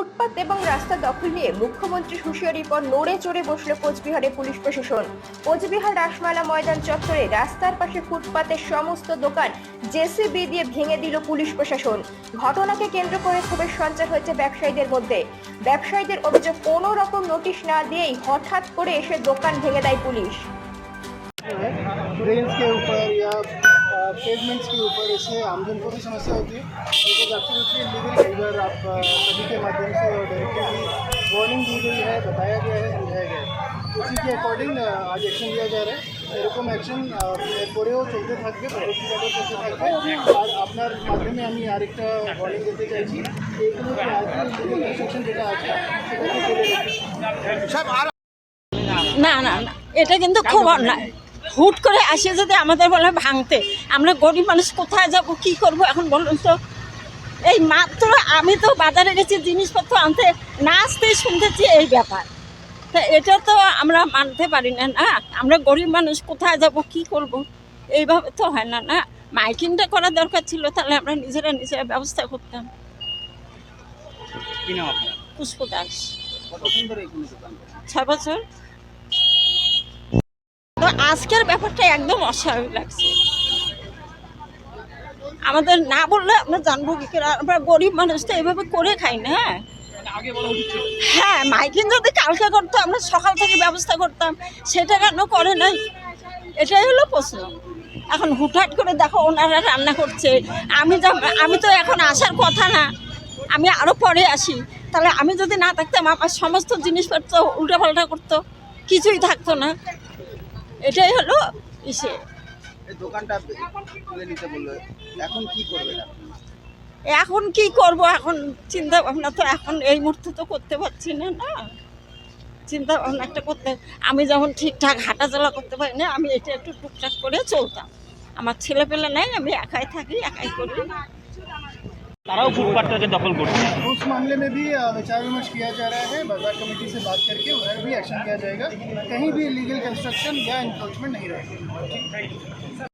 ফুটপাত এবং রাস্তা দখল নিয়ে মুখ্যমন্ত্রীর হুঁশিয়ারির পর নড়ে চড়ে বসল কোচবিহারে পুলিশ প্রশাসন। কোচবিহার রাসমালা ময়দান চত্বরে রাস্তার পাশে ফুটপাতের সমস্ত দোকান জেসিবি দিয়ে ভেঙে দিল পুলিশ প্রশাসন। ঘটনাকে কেন্দ্র করে ক্ষোভের সঞ্চার হয়েছে ব্যবসায়ীদের মধ্যে। ব্যবসায়ীদের অভিযোগ, কোনো রকম নোটিশ না দিয়েই হঠাৎ করে এসে দোকান ভেঙে দেয় পুলিশ। ड्रेन्स के ऊपर या पेवमेंट्स के ऊपर इससे आमजन को भी समस्या होती है बिकॉज एब्सोल्युटली लीगल अगर आप अ, सभी के माध्यम से और डायरेक्टली वार्निंग दी गई है बताया गया है समझाया गया है उसी के अकॉर्डिंग आज एक्शन लिया जा रहा है এরকম অ্যাকশন পরেও চলতে থাকবে পরবর্তীকালে চলতে থাকবে আর আপনার মাধ্যমে আমি আরেকটা ওয়ার্নিং দিতে চাইছি যে এগুলো যে আজকে ইনস্ট্রাকশন যেটা আছে সেটাকে চলে রাখবে না না না এটা কিন্তু খুব অন্যায় হুট করে আসে যদি আমাদের বলে ভাঙতে আমরা গরিব মানুষ কোথায় যাব কি করব এখন বলুন তো? এই মাত্র আমি তো বাজারে গেছি জিনিসপত্র আনতে না আসতেই শুনতেছি এই ব্যাপার। তা এটা তো আমরা মানতে পারি না না? আমরা গরিব মানুষ কোথায় যাব কি করব? এইভাবে তো হয় না না? মাইকিংটা করা দরকার ছিল তাহলে আমরা নিজেরা নিজেরা ব্যবস্থা করতাম। পুষ্প দাস? ছয় বছর। আজকের ব্যাপারটা একদম অস্বাভাবিক লাগছে। আমাদের না বললে আমরা জানব কি করে, আমরা গরিব মানুষ তো এভাবে করে খাই না হ্যাঁ? হ্যাঁ মাইকিং যদি কালকে করতো, আমরা সকাল থেকে ব্যবস্থা করতাম, সেটা কেন করে নাই? এটাই হলো প্রশ্ন। এখন হুটহাট করে দেখো ওনারা রান্না করছে। আমি আমি তো এখন আসার কথা না। আমি আরও পরে আসি। তাহলে আমি যদি না থাকতাম, আমার সমস্ত জিনিসপত্র উল্টাপাল্টা করতো। কিছুই থাকতো না। এটাই হলো ইসে। দোকানটা তুলে নিতে বলল? এখন কি করবেন এখন কি করব? এখন চিন্তা ভাবনা তো এখন এই মুহূর্তে তো করতে পারছি না না। চিন্তা ভাবনা একটা করতে আমি যখন ঠিকঠাক হাঁটাচলা করতে পারি না আমি এটা একটু টুকটাক করে চলতাম। আমার ছেলে পেলে নেই আমি একাই থাকি একাই করি। তারাও ফুটপাথটাকে দখল করছে उस मामले में भी अ, विचार विमर्श किया जा रहा है बाजार कमेटी से बात करके उधर भी एक्शन किया जाएगा कहीं भी लीगल कंस्ट्रक्शन या इन्फोर्समेंट नहीं रहेगा